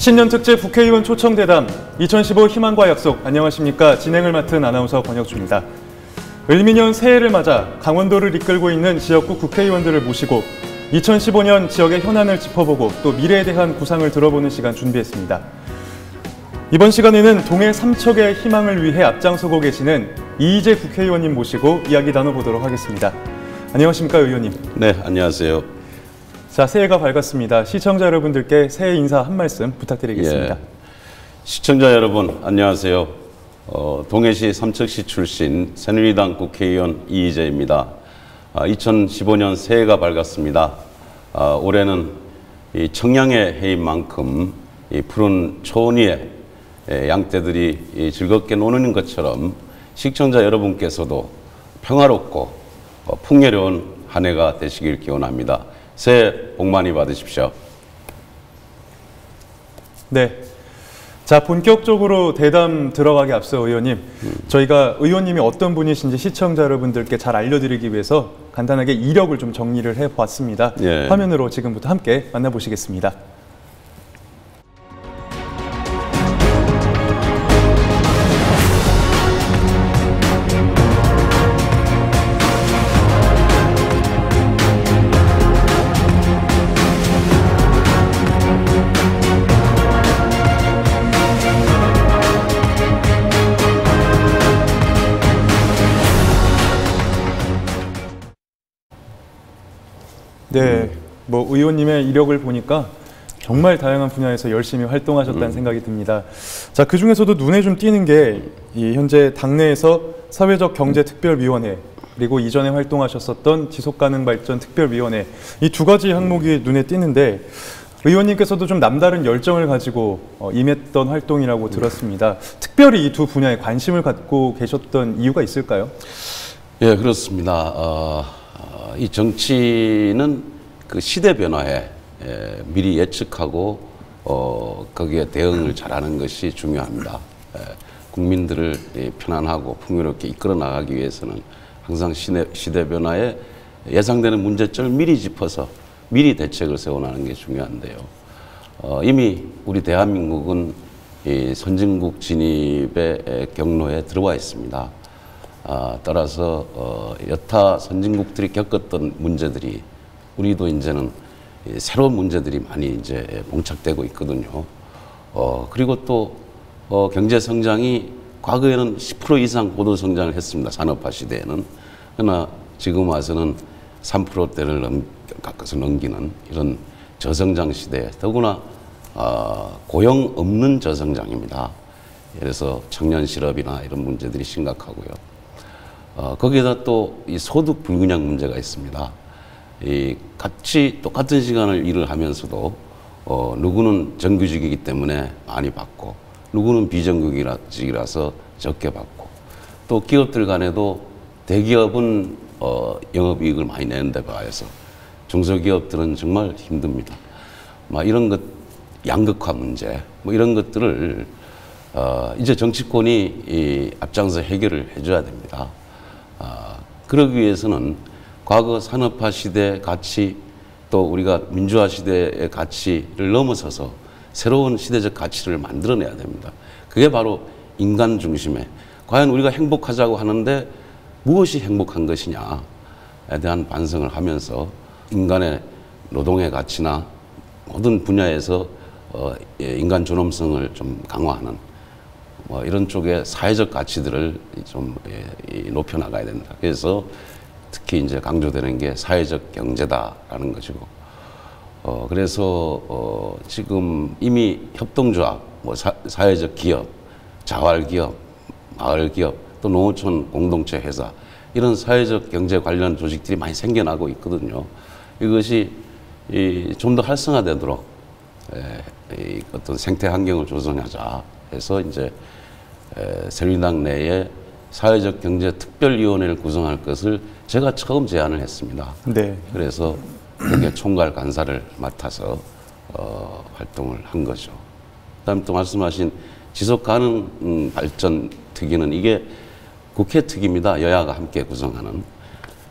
신년 특집 국회의원 초청 대담 2015 희망과 약속 안녕하십니까 진행을 맡은 아나운서 권혁주입니다. 을미년 새해를 맞아 강원도를 이끌고 있는 지역구 국회의원들을 모시고 2015년 지역의 현안을 짚어보고 또 미래에 대한 구상을 들어보는 시간 준비했습니다. 이번 시간에는 동해 삼척의 희망을 위해 앞장서고 계시는 이희재 국회의원님 모시고 이야기 나눠보도록 하겠습니다. 안녕하십니까 의원님. 네, 안녕하세요. 자 새해가 밝았습니다. 시청자 여러분들께 새해 인사 한 말씀 부탁드리겠습니다. 예. 시청자 여러분 안녕하세요. 어, 동해시 삼척시 출신 새누리당 국회의원 이희재입니다. 아, 2015년 새해가 밝았습니다. 아, 올해는 이 청량의 해인 만큼 이 푸른 초원 위에 예, 양떼들이 이 즐겁게 노는 것처럼 시청자 여러분께서도 평화롭고 어, 풍요로운 한 해가 되시길 기원합니다. 새해 복 많이 받으십시오. 네. 자 본격적으로 대담 들어가기 앞서 의원님 저희가 의원님이 어떤 분이신지 시청자 여러분들께 잘 알려드리기 위해서 간단하게 이력을 좀 정리를 해보았습니다. 예. 화면으로 지금부터 함께 만나보시겠습니다. 네, 뭐 의원님의 이력을 보니까 정말 다양한 분야에서 열심히 활동하셨다는 생각이 듭니다. 자, 그 중에서도 눈에 좀 띄는 게이 현재 당내에서 사회적 경제 특별위원회 그리고 이전에 활동하셨었던 지속가능 발전 특별위원회 이 두 가지 항목이 눈에 띄는데 의원님께서도 좀 남다른 열정을 가지고 어, 임했던 활동이라고 들었습니다. 특별히 이 두 분야에 관심을 갖고 계셨던 이유가 있을까요? 예, 그렇습니다. 어, 어, 이 정치는 그 시대 변화에 예, 미리 예측하고 어, 거기에 대응을 잘하는 것이 중요합니다. 예, 국민들을 예, 편안하고 풍요롭게 이끌어 나가기 위해서는 항상 시대, 시대 변화에 예상되는 문제점을 미리 짚어서 미리 대책을 세워나가는 게 중요한데요. 어, 이미 우리 대한민국은 이 선진국 진입의 에, 경로에 들어와 있습니다. 아, 따라서 어, 여타 선진국들이 겪었던 문제들이 우리도 이제는 이 새로운 문제들이 많이 이제 봉착되고 있거든요. 어, 그리고 또 어, 경제 성장이 과거에는 10% 이상 고도 성장을 했습니다. 산업화 시대에는. 그러나 지금 와서는 3%대를 넘, 가까서 넘기는 이런 저성장 시대에 더구나 어, 고용 없는 저성장입니다. 그래서 청년 실업이나 이런 문제들이 심각하고요. 어, 거기에다 또 이 소득 불균형 문제가 있습니다. 이 같이 똑같은 시간을 일을 하면서도 어, 누구는 정규직이기 때문에 많이 받고 누구는 비정규직이라서 적게 받고 또 기업들 간에도 대기업은 어, 영업이익을 많이 내는 데 비해서 중소기업들은 정말 힘듭니다. 막 이런 것 양극화 문제 뭐 이런 것들을 어, 이제 정치권이 이 앞장서 해결을 해줘야 됩니다. 아, 그러기 위해서는 과거 산업화 시대 가치 또 우리가 민주화 시대의 가치를 넘어서서 새로운 시대적 가치를 만들어내야 됩니다. 그게 바로 인간 중심의 과연 우리가 행복하자고 하는데 무엇이 행복한 것이냐에 대한 반성을 하면서 인간의 노동의 가치나 모든 분야에서 어, 예, 인간 존엄성을 좀 강화하는 뭐 이런 쪽의 사회적 가치들을 좀 예, 높여 나가야 된다. 그래서 특히 이제 강조되는 게 사회적 경제다라는 것이고, 어 그래서 어 지금 이미 협동조합, 뭐 사, 사회적 기업, 자활 기업, 마을 기업, 또 농어촌 공동체 회사 이런 사회적 경제 관련 조직들이 많이 생겨나고 있거든요. 이것이 좀 더 활성화되도록 에, 이 어떤 생태 환경을 조성하자 해서 이제 에, 새누리당 내에 사회적 경제 특별위원회를 구성할 것을 제가 처음 제안을 했습니다. 네. 그래서 그게 총괄 간사를 맡아서 어, 활동을 한 거죠. 그다음 또 말씀하신 지속 가능 음, 발전 특위는 이게 국회 특위입니다. 여야가 함께 구성하는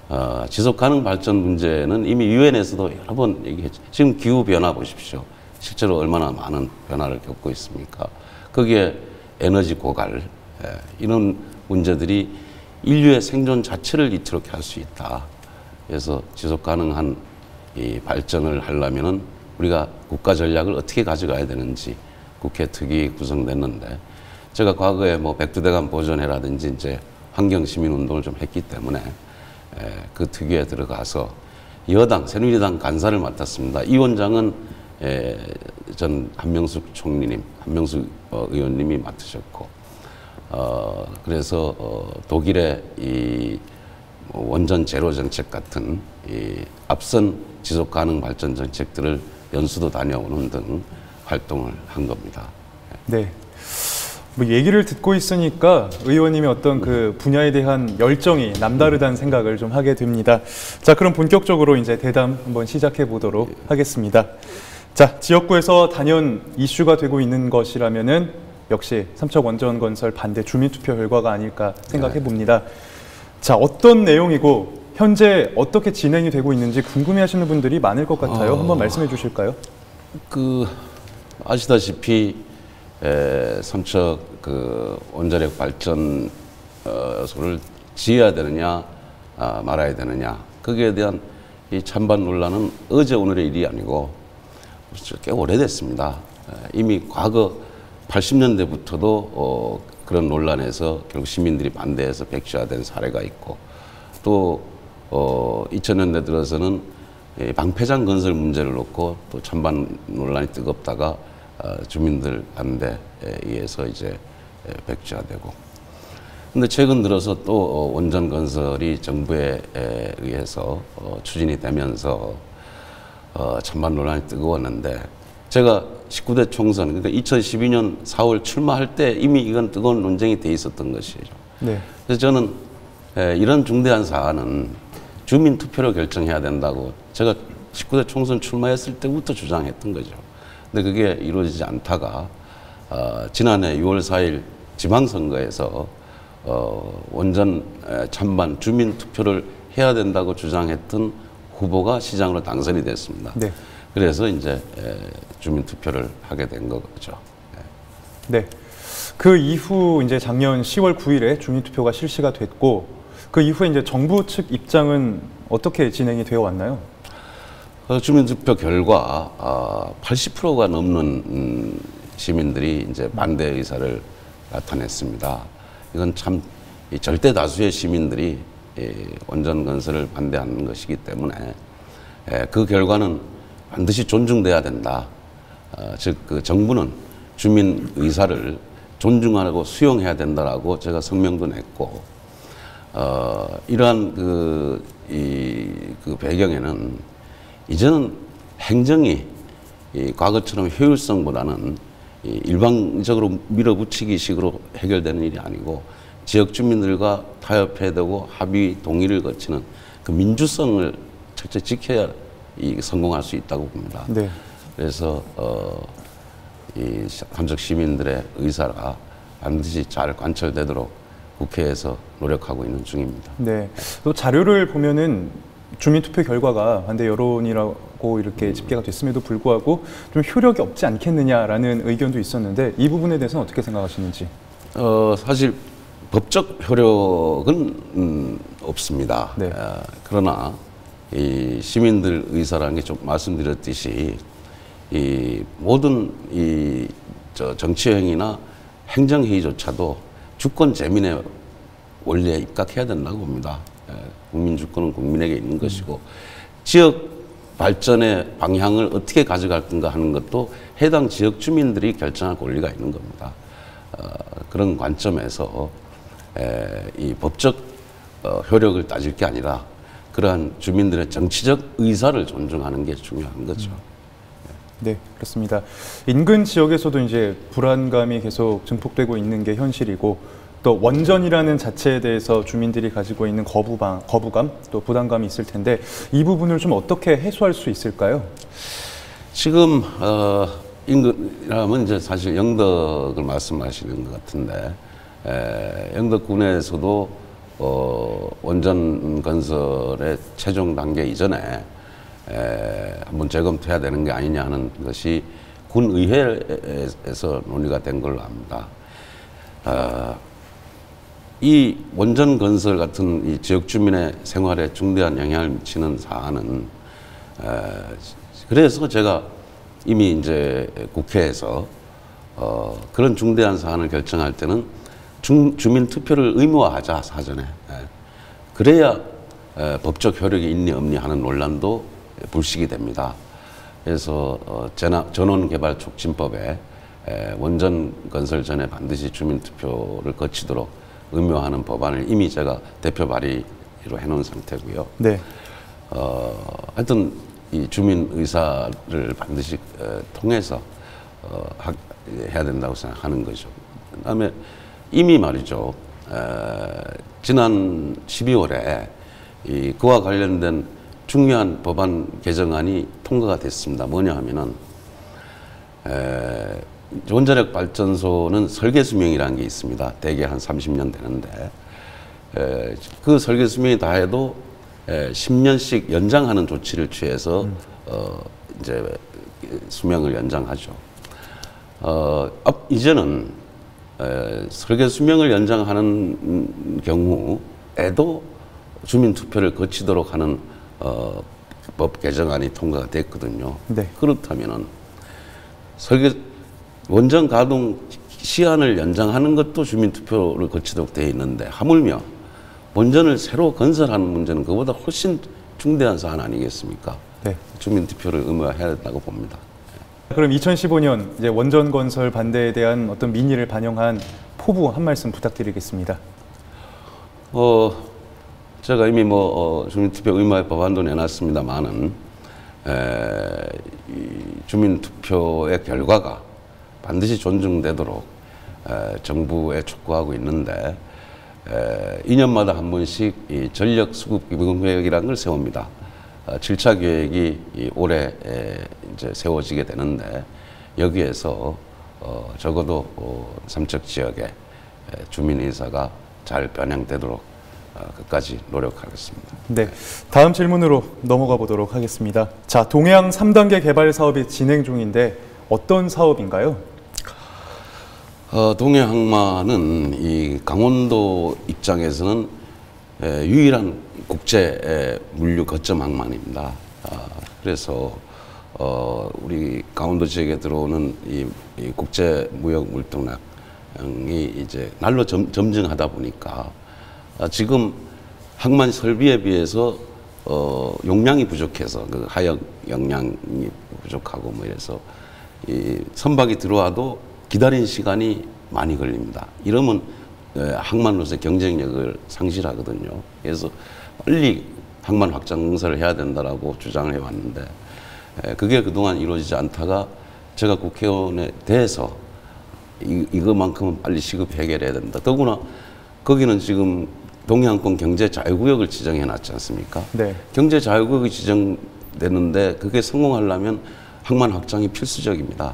어, 지속 가능 발전 문제는 이미 유엔에서도 여러 번 얘기했죠. 지금 기후 변화 보십시오. 실제로 얼마나 많은 변화를 겪고 있습니까? 거기에 에너지 고갈 예, 이런 문제들이 인류의 생존 자체를 이렇게 할 수 있다. 그래서 지속 가능한 이 발전을 하려면은 우리가 국가 전략을 어떻게 가져가야 되는지 국회 특위 구성됐는데 제가 과거에 뭐 백두대간 보존회라든지 이제 환경 시민 운동을 좀 했기 때문에 에, 그 특위에 들어가서 여당 새누리당 간사를 맡았습니다. 이 원장은 에, 전 한명숙 총리님, 한명숙 어, 의원님이 맡으셨고 어, 그래서 어, 독일의 이뭐 원전 제로 정책 같은 이 앞선 지속 가능 발전 정책들을 연수도 다녀오는 등 활동을 한 겁니다. 네. 뭐 얘기를 듣고 있으니까 의원님의 어떤 그 분야에 대한 열정이 남다르다는 생각을 좀 하게 됩니다. 자, 그럼 본격적으로 이제 대담 한번 시작해 보도록 하겠습니다. 자, 지역구에서 단연 이슈가 되고 있는 것이라면은 역시 삼척 원전 건설 반대 주민 투표 결과가 아닐까 생각해 봅니다. 자, 어떤 내용이고 현재 어떻게 진행이 되고 있는지 궁금해 하시는 분들이 많을 것 같아요. 한번 말씀해 주실까요? 그 아시다시피 에, 삼척 그 원자력 발전소를 지어야 되느냐 아, 말아야 되느냐 거기에 대한 이 찬반 논란은 어제 오늘의 일이 아니고 꽤 오래됐습니다. 에, 이미 과거 80년대부터도 어, 그런 논란에서 결국 시민들이 반대해서 백지화된 사례가 있고 또 어, 2000년대 들어서는 이 방패장 건설 문제를 놓고 또 찬반 논란이 뜨겁다가 어, 주민들 반대에 의해서 이제 에, 백지화되고 근데 최근 들어서 또 어, 원전 건설이 정부에 에, 의해서 어, 추진이 되면서 어, 찬반 논란이 뜨거웠는데 제가 19대 총선 그러니까 2012년 4월 출마할 때 이미 이건 뜨거운 논쟁이 돼 있었던 것이죠. 네. 그래서 저는 에, 이런 중대한 사안은 주민 투표로 결정해야 된다고 제가 19대 총선 출마했을 때부터 주장했던 거죠. 근데 그게 이루어지지 않다가 어, 지난해 6월 4일 지방선거에서 어, 원전 에, 찬반 주민 투표를 해야 된다고 주장했던 후보가 시장으로 당선이 됐습니다. 네. 그래서 이제 에, 주민 투표를 하게 된 거죠. 네. 그 이후 이제 작년 10월 9일에 주민 투표가 실시가 됐고 그 이후에 이제 정부 측 입장은 어떻게 진행이 되어 왔나요? 어, 주민 투표 결과 어, 80%가 넘는 음, 시민들이 이제 반대 의사를 나타냈습니다. 이건 참이 절대 다수의 시민들이 이 원전 건설을 반대하는 것이기 때문에 에, 그 결과는 반드시 존중돼야 된다. 어, 즉, 그 정부는 주민 의사를 존중하고 수용해야 된다라고 제가 성명도 냈고, 어, 이러한 그, 이, 그 배경에는 이제는 행정이 이 과거처럼 효율성보다는 이 일방적으로 밀어붙이기 식으로 해결되는 일이 아니고 지역 주민들과 타협해야 되고 합의 동의를 거치는 그 민주성을 철저히 지켜야 이 성공할 수 있다고 봅니다. 네. 그래서 어, 이 삼척 시민들의 의사가 반드시 잘 관철되도록 국회에서 노력하고 있는 중입니다. 네. 또 자료를 보면은 주민 투표 결과가 반대 여론이라고 이렇게 집계가 됐음에도 불구하고 좀 효력이 없지 않겠느냐라는 의견도 있었는데 이 부분에 대해서는 어떻게 생각하시는지? 어, 사실 법적 효력은 음, 없습니다. 네. 어, 그러나 이 시민들 의사라는 게 좀 말씀드렸듯이 이 모든 이 저 정치 행위나 행정 회의조차도 주권 재민의 원리에 입각해야 된다고 봅니다. 예, 국민 주권은 국민에게 있는 것이고 지역 발전의 방향을 어떻게 가져갈 건가 하는 것도 해당 지역 주민들이 결정할 권리가 있는 겁니다. 어, 그런 관점에서 에, 이 법적 어, 효력을 따질 게 아니라 그러한 주민들의 정치적 의사를 존중하는 게 중요한 거죠. 네, 그렇습니다. 인근 지역에서도 이제 불안감이 계속 증폭되고 있는 게 현실이고 또 원전이라는 자체에 대해서 주민들이 가지고 있는 거부감, 거부감 또 부담감이 있을 텐데 이 부분을 좀 어떻게 해소할 수 있을까요? 지금 어, 임금이라면 이제 사실 영덕을 말씀하시는 것 같은데 에, 영덕군에서도 어, 원전 건설의 최종 단계 이전에 에, 한번 재검토해야 되는 게 아니냐 하는 것이 군의회에서 논의가 된 걸로 압니다. 아, 이 원전 건설 같은 이 지역 주민의 생활에 중대한 영향을 미치는 사안은 에, 그래서 제가 이미 이제 국회에서 어, 그런 중대한 사안을 결정할 때는 중, 주민 투표를 의무화하자 사전에 예. 그래야 에, 법적 효력이 있니 없니 하는 논란도 불식이 됩니다. 그래서 어, 전원개발촉진법에 에, 원전 건설 전에 반드시 주민 투표를 거치도록 의무화하는 법안을 이미 제가 대표 발의로 해놓은 상태고요. 네. 어, 하여튼 이 주민 의사를 반드시 어, 통해서 어, 하, 해야 된다고 생각하는 거죠. 그다음에 이미 말이죠. 에, 지난 12월에 이 그와 관련된 중요한 법안 개정안이 통과가 됐습니다. 뭐냐 하면은 에, 원자력 발전소는 설계 수명이라는 게 있습니다. 대개 한 30년 되는데 에, 그 설계 수명이 다 해도 에, 10년씩 연장하는 조치를 취해서 어, 이제 수명을 연장하죠. 어, 앞, 이제는 에, 설계 수명을 연장하는 경우에도 주민 투표를 거치도록 하는 어, 법 개정안이 통과가 됐거든요. 네. 그렇다면은 설계 원전 가동 시한을 연장하는 것도 주민 투표를 거치도록 되어 있는데 하물며 원전을 새로 건설하는 문제는 그보다 훨씬 중대한 사안 아니겠습니까? 네. 주민 투표를 의무화해야 된다고 봅니다. 그럼 2015년 이제 원전 건설 반대에 대한 어떤 민의를 반영한 포부 한 말씀 부탁드리겠습니다. 어, 제가 이미 뭐 어, 주민투표 의무화 법안도 내놨습니다만은 주민투표의 결과가 반드시 존중되도록 에, 정부에 촉구하고 있는데 에, 2년마다 한 번씩 이 전력 수급 기본 계획이라는 걸 세웁니다. 어, 7차 계획이 이 올해 에, 이제 세워지게 되는데 여기에서 어, 적어도 어, 삼척 지역에 에, 주민 의사가 잘 반영되도록 어, 끝까지 노력하겠습니다. 네. 다음 질문으로 넘어가 보도록 하겠습니다. 자, 동해안 3단계 개발 사업이 진행 중인데 어떤 사업인가요? 어, 동해 항만은 이 강원도 입장에서는 에, 유일한 국제 에, 물류 거점 항만입니다. 아, 그래서 어, 우리 강원도 지역에 들어오는 이, 이 국제 무역 물동량이 이제 날로 점, 점증하다 보니까 아, 지금 항만 설비에 비해서 어, 용량이 부족해서 그 하역 역량이 부족하고 뭐 이래서 이 선박이 들어와도 기다리는 시간이 많이 걸립니다. 이러면 에, 항만으로서의 경쟁력을 상실하거든요. 그래서 빨리 항만 확장 공사를 해야 된다라고 주장을 해왔는데 에, 그게 그동안 이루어지지 않다가 제가 국회의원에 대해서 이, 이것만큼은 빨리 시급 해결해야 된다. 더구나 거기는 지금 동해안권 경제 자유구역을 지정해 놨지 않습니까? 네. 경제 자유구역이 지정되는데 그게 성공하려면 항만 확장이 필수적입니다.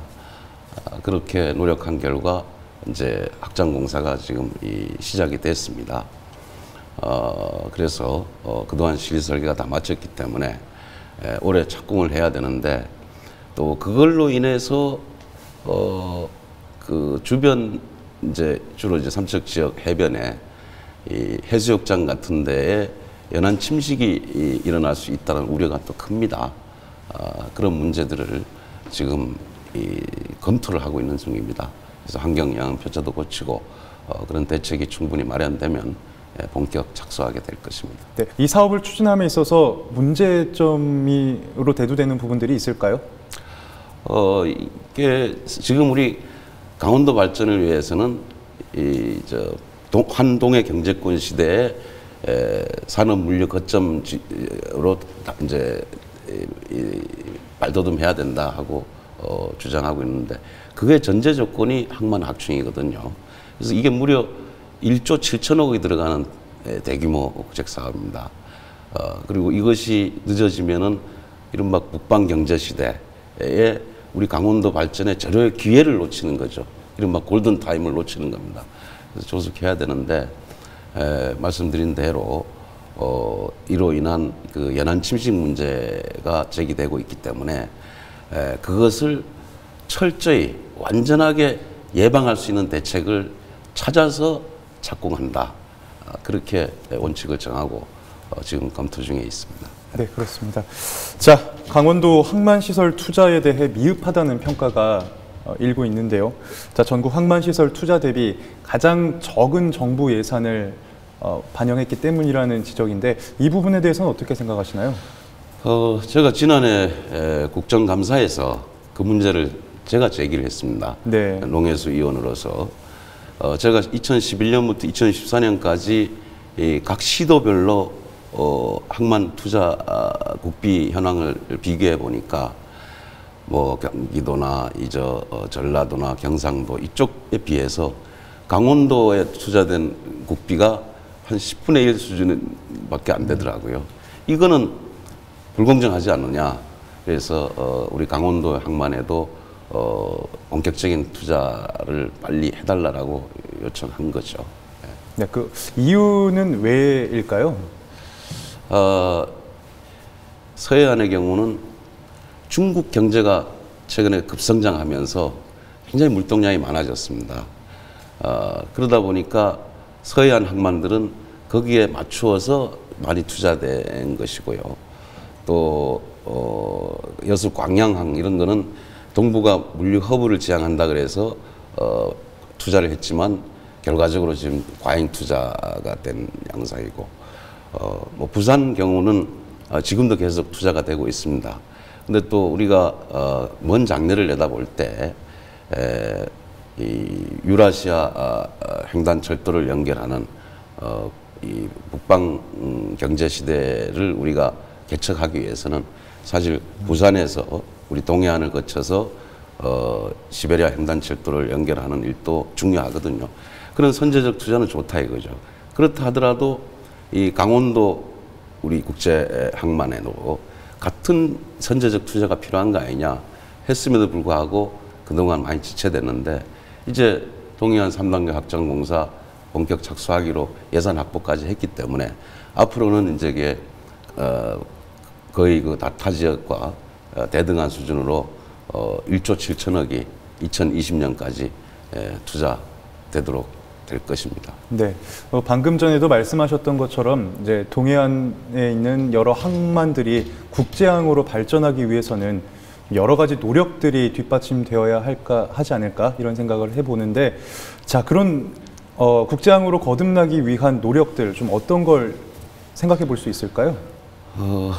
아, 그렇게 노력한 결과 이제 확장 공사가 지금 이 시작이 됐습니다. 어, 그래서 어, 그동안 시리 설계가 다 마쳤기 때문에 에, 올해 착공을 해야 되는데 또 그걸로 인해서 어, 그 주변 이제 주로 이제 삼척 지역 해변에 이 해수욕장 같은 데에 연안 침식이 이- 일어날 수 있다는 우려가 또 큽니다. 아, 그런 문제들을 지금 이 검토를 하고 있는 중입니다. 그래서 환경 영향 표자도 고치고 어, 그런 대책이 충분히 마련되면 예, 본격 착수하게 될 것입니다. 네. 이 사업을 추진함에 있어서 문제점으로 대두되는 부분들이 있을까요? 어, 이게 지금 우리 강원도 발전을 위해서는 이저 환동의 경제권 시대에 에, 산업 물류 거점으로 다 이제 이, 이, 발돋움해야 된다 하고 어, 주장하고 있는데 그게 전제 조건이 항만 확충이거든요. 그래서 이게 무려 1조 7천억이 들어가는 에, 대규모 국책 사업입니다. 어, 그리고 이것이 늦어지면은 이른바 국방 경제 시대에 우리 강원도 발전의 절호의 기회를 놓치는 거죠. 이른바 골든 타임을 놓치는 겁니다. 그래서 조속해야 되는데 에, 말씀드린 대로 어, 이로 인한 그 연안 침식 문제가 제기되고 있기 때문에 에, 그것을 철저히 완전하게 예방할 수 있는 대책을 찾아서 착공한다. 아, 그렇게 원칙을 정하고 어, 지금 검토 중에 있습니다. 네, 그렇습니다. 자, 강원도 항만시설 투자에 대해 미흡하다는 평가가 어, 일고 있는데요. 자, 전국 항만시설 투자 대비 가장 적은 정부 예산을 어, 반영했기 때문이라는 지적인데 이 부분에 대해서는 어떻게 생각하시나요? 어, 제가 지난해 에, 국정감사에서 그 문제를 제가 제기를 했습니다. 네. 농해수 위원으로서 어, 제가 2011년부터 2014년까지 이 각 시도별로 어, 항만 투자 아, 국비 현황을 비교해 보니까 뭐 경기도나 이저 어, 전라도나 경상도 이쪽에 비해서 강원도에 투자된 국비가 한 10분의 1 수준밖에 안 되더라고요. 이거는 불공정하지 않느냐. 그래서 어, 우리 강원도 항만에도 어, 본격적인 투자를 빨리 해달라고 요청한 거죠. 네, 그 이유는 왜일까요? 어, 서해안의 경우는 중국 경제가 최근에 급성장하면서 굉장히 물동량이 많아졌습니다. 어, 그러다 보니까 서해안 항만들은 거기에 맞추어서 많이 투자된 것이고요. 또 어, 여수 광양항 이런 거는 동부가 물류 허브를 지향한다 그래서 어, 투자를 했지만 결과적으로 지금 과잉 투자가 된 양상이고 어, 뭐 부산 경우는 어, 지금도 계속 투자가 되고 있습니다. 근데 또 우리가 어, 먼 장래를 내다볼 때 에, 이 유라시아 아, 아, 횡단 철도를 연결하는 어, 이 북방 음, 경제 시대를 우리가 개척하기 위해서는 사실 부산에서 우리 동해안을 거쳐서 어, 시베리아 횡단 철도를 연결하는 일도 중요하거든요. 그런 선제적 투자는 좋다 이거죠. 그렇다 하더라도 이 강원도 우리 국제 항만에도 같은 선제적 투자가 필요한 거 아니냐 했음에도 불구하고 그동안 많이 지체됐는데 이제 동해안 3단계 확장공사 본격 착수하기로 예산 확보까지 했기 때문에 앞으로는 이제 이게 어 거의 그 다타 지역과 어, 대등한 수준으로 어 1조 7천억이 2020년까지 에, 투자되도록 될 것입니다. 네, 어, 방금 전에도 말씀하셨던 것처럼 이제 동해안에 있는 여러 항만들이 국제항으로 발전하기 위해서는 여러 가지 노력들이 뒷받침되어야 할까 하지 않을까 이런 생각을 해보는데 자 그런 어, 국제항으로 거듭나기 위한 노력들 좀 어떤 걸 생각해 볼 수 있을까요? 어,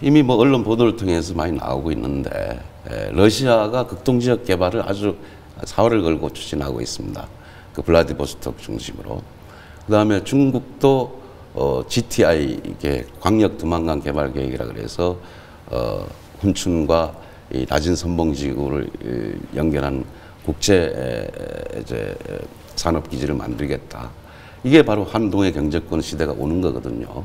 이미 뭐 언론 보도를 통해서 많이 나오고 있는데 에, 러시아가 극동 지역 개발을 아주 사활을 걸고 추진하고 있습니다. 그 블라디보스톡 중심으로. 그 다음에 중국도 어, GTI 이게 광역 두만강 개발 계획이라 그래서 어, 훈춘과 이 낮은 선봉 지구를 이, 연결한 국제 에, 이제 산업 기지를 만들겠다. 이게 바로 한동의 경제권 시대가 오는 거거든요.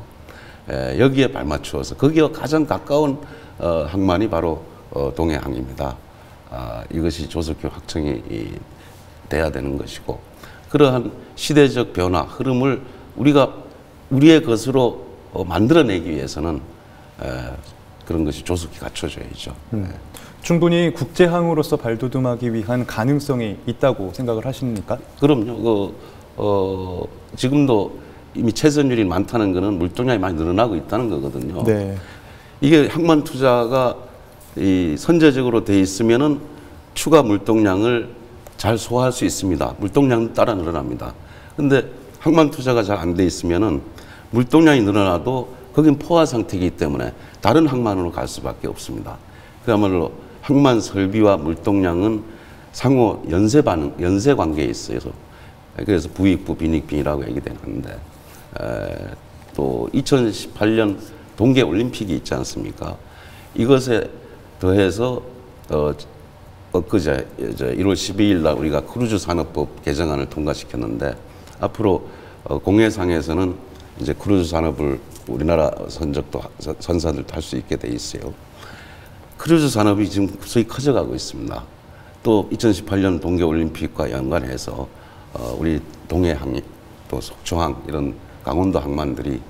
에, 여기에 발맞추어서 거기와 가장 가까운 어, 항만이 바로 어, 동해항입니다. 아, 이것이 조속히 확정이 이, 돼야 되는 것이고 그러한 시대적 변화 흐름을 우리가 우리의 것으로 어, 만들어내기 위해서는 에, 그런 것이 조속히 갖춰져야죠. 음. 충분히 국제항으로서 발돋움하기 위한 가능성이 있다고 생각을 하십니까? 그럼요. 그, 어, 지금도 이미 채선율이 많다는 것은 물동량이 많이 늘어나고 있다는 거거든요. 네. 이게 항만 투자가 이 선제적으로 돼 있으면은 추가 물동량을 잘 소화할 수 있습니다. 물동량 따라 늘어납니다. 근데 항만 투자가 잘 안 돼 있으면은 물동량이 늘어나도 거긴 포화 상태이기 때문에 다른 항만으로 갈 수밖에 없습니다. 그야말로 항만 설비와 물동량은 상호 연쇄 반응, 연쇄 관계에 있어요. 그래서 부익부, 빈익빈이라고 얘기되는데 또 2018년 동계 올림픽이 있지 않습니까? 이것에 더해서 어, 엊그제 이제 1월 12일 날 우리가 크루즈 산업법 개정안을 통과시켰는데 앞으로 어, 공해상에서는 이제 크루즈 산업을 우리나라 선적도 선사들도 할 수 있게 돼 있어요. 크루즈 산업이 지금 급속히 커져가고 있습니다. 또 2018년 동계 올림픽과 연관해서 어, 우리 동해항, 또 속초항 이런 강원도 항만들이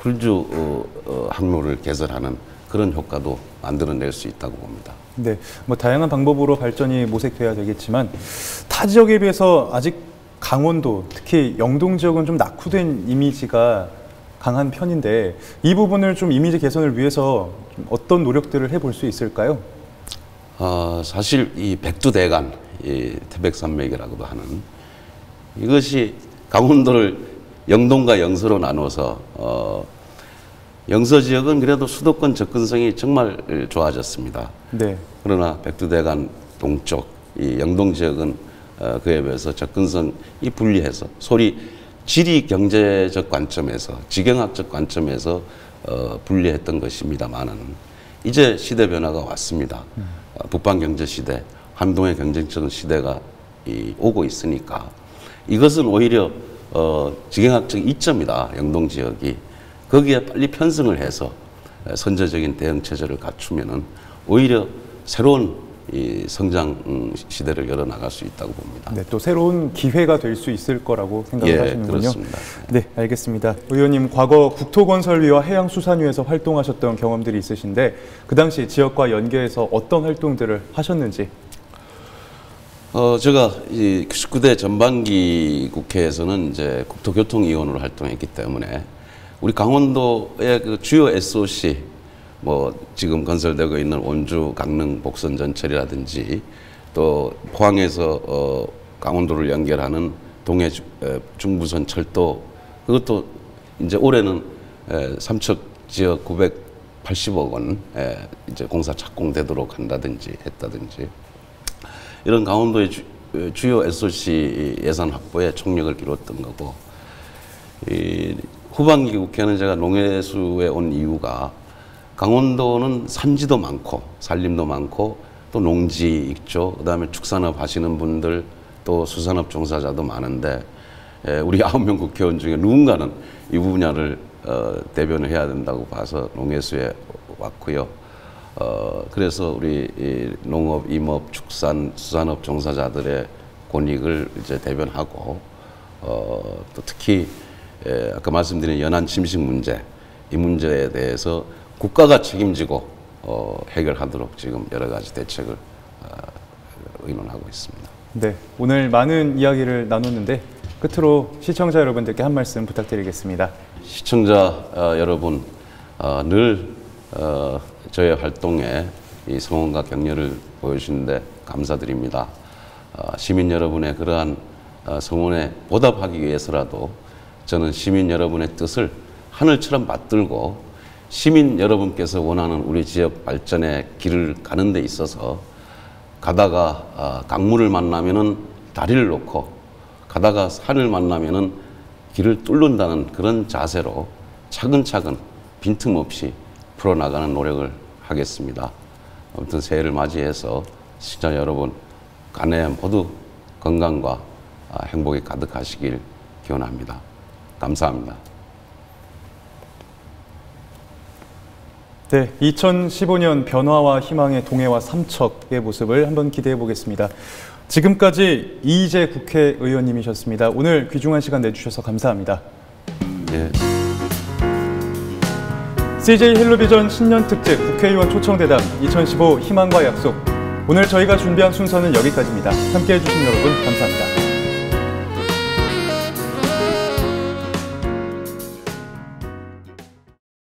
크루즈 어, 어, 항로를 개설하는 그런 효과도 만들어낼 수 있다고 봅니다. 네, 뭐 다양한 방법으로 발전이 모색돼야 되겠지만 타 지역에 비해서 아직 강원도, 특히 영동 지역은 좀 낙후된 이미지가 강한 편인데 이 부분을 좀 이미지 개선을 위해서 좀 어떤 노력들을 해볼 수 있을까요? 어, 사실 이 백두대간, 이 태백산맥이라고도 하는 이것이 강원도를 영동과 영서로 나눠서 어, 영서 지역은 그래도 수도권 접근성이 정말 좋아졌습니다. 네, 그러나 백두대간 동쪽 이 영동 지역은 어, 그에 비해서 접근성이 불리해서 소리 지리 경제적 관점에서 지경학적 관점에서 어, 불리했던 것입니다만은 이제 시대 변화가 왔습니다. 어, 북방 경제 시대, 한동의 경쟁적 시대가 이, 오고 있으니까 이것은 오히려 어, 지경학적 이점이다. 영동 지역이 거기에 빨리 편승을 해서 에, 선제적인 대응 체제를 갖추면은 오히려 새로운 이 성장 음, 시대를 열어 나갈 수 있다고 봅니다. 네, 또 새로운 기회가 될 수 있을 거라고 생각을 예, 하시는군요. 그렇습니다. 네, 알겠습니다. 의원님 과거 국토건설위와 해양수산위에서 활동하셨던 경험들이 있으신데 그 당시 지역과 연계해서 어떤 활동들을 하셨는지 어, 제가 이 19대 전반기 국회에서는 이제 국토교통위원으로 활동했기 때문에 우리 강원도의 그 주요 SOC 뭐 지금 건설되고 있는 원주 강릉 복선 전철이라든지 또 포항에서 어, 강원도를 연결하는 동해 중부선 철도 그것도 이제 올해는 에, 삼척 지역 980억 원 에, 이제 공사 착공되도록 한다든지 했다든지 이런 강원도의 주, 주요 SOC 예산 확보에 총력을 기울였던 거고 이 후반기 국회는 제가 농해수에 온 이유가 강원도는 산지도 많고 산림도 많고 또 농지 있죠. 그다음에 축산업 하시는 분들 또 수산업 종사자도 많은데 에, 우리 아홉 명 국회의원 중에 누군가는 이 분야를 어, 대변을 해야 된다고 봐서 농해수에 왔고요. 어, 그래서 우리 이 농업, 임업, 축산, 수산업 종사자들의 권익을 이제 대변하고 어, 또 특히 에, 아까 말씀드린 연안 침식 문제 이 문제에 대해서 국가가 책임지고 어, 해결하도록 지금 여러 가지 대책을 어, 의논하고 있습니다. 네, 오늘 많은 이야기를 나눴는데 끝으로 시청자 여러분들께 한 말씀 부탁드리겠습니다. 시청자 어, 여러분 어, 늘 어, 저의 활동에 이 성원과 격려를 보여주시는데 감사드립니다. 어, 시민 여러분의 그러한 어, 성원에 보답하기 위해서라도 저는 시민 여러분의 뜻을 하늘처럼 받들고 시민 여러분께서 원하는 우리 지역 발전의 길을 가는 데 있어서 가다가 아, 강물을 만나면은 다리를 놓고 가다가 산을 만나면은 길을 뚫는다는 그런 자세로 차근차근 빈틈없이 풀어나가는 노력을 하겠습니다. 아무튼 새해를 맞이해서 시청자 여러분 간에 모두 건강과 아, 행복이 가득하시길 기원합니다. 감사합니다. 네, 2015년 변화와 희망의 동해와 삼척의 모습을 한번 기대해 보겠습니다. 지금까지 이희재 국회의원님이셨습니다. 오늘 귀중한 시간 내주셔서 감사합니다. 예. CJ 헬로비전 신년 특집 국회의원 초청 대담 2015 희망과 약속. 오늘 저희가 준비한 순서는 여기까지입니다. 함께 해 주신 여러분 감사합니다.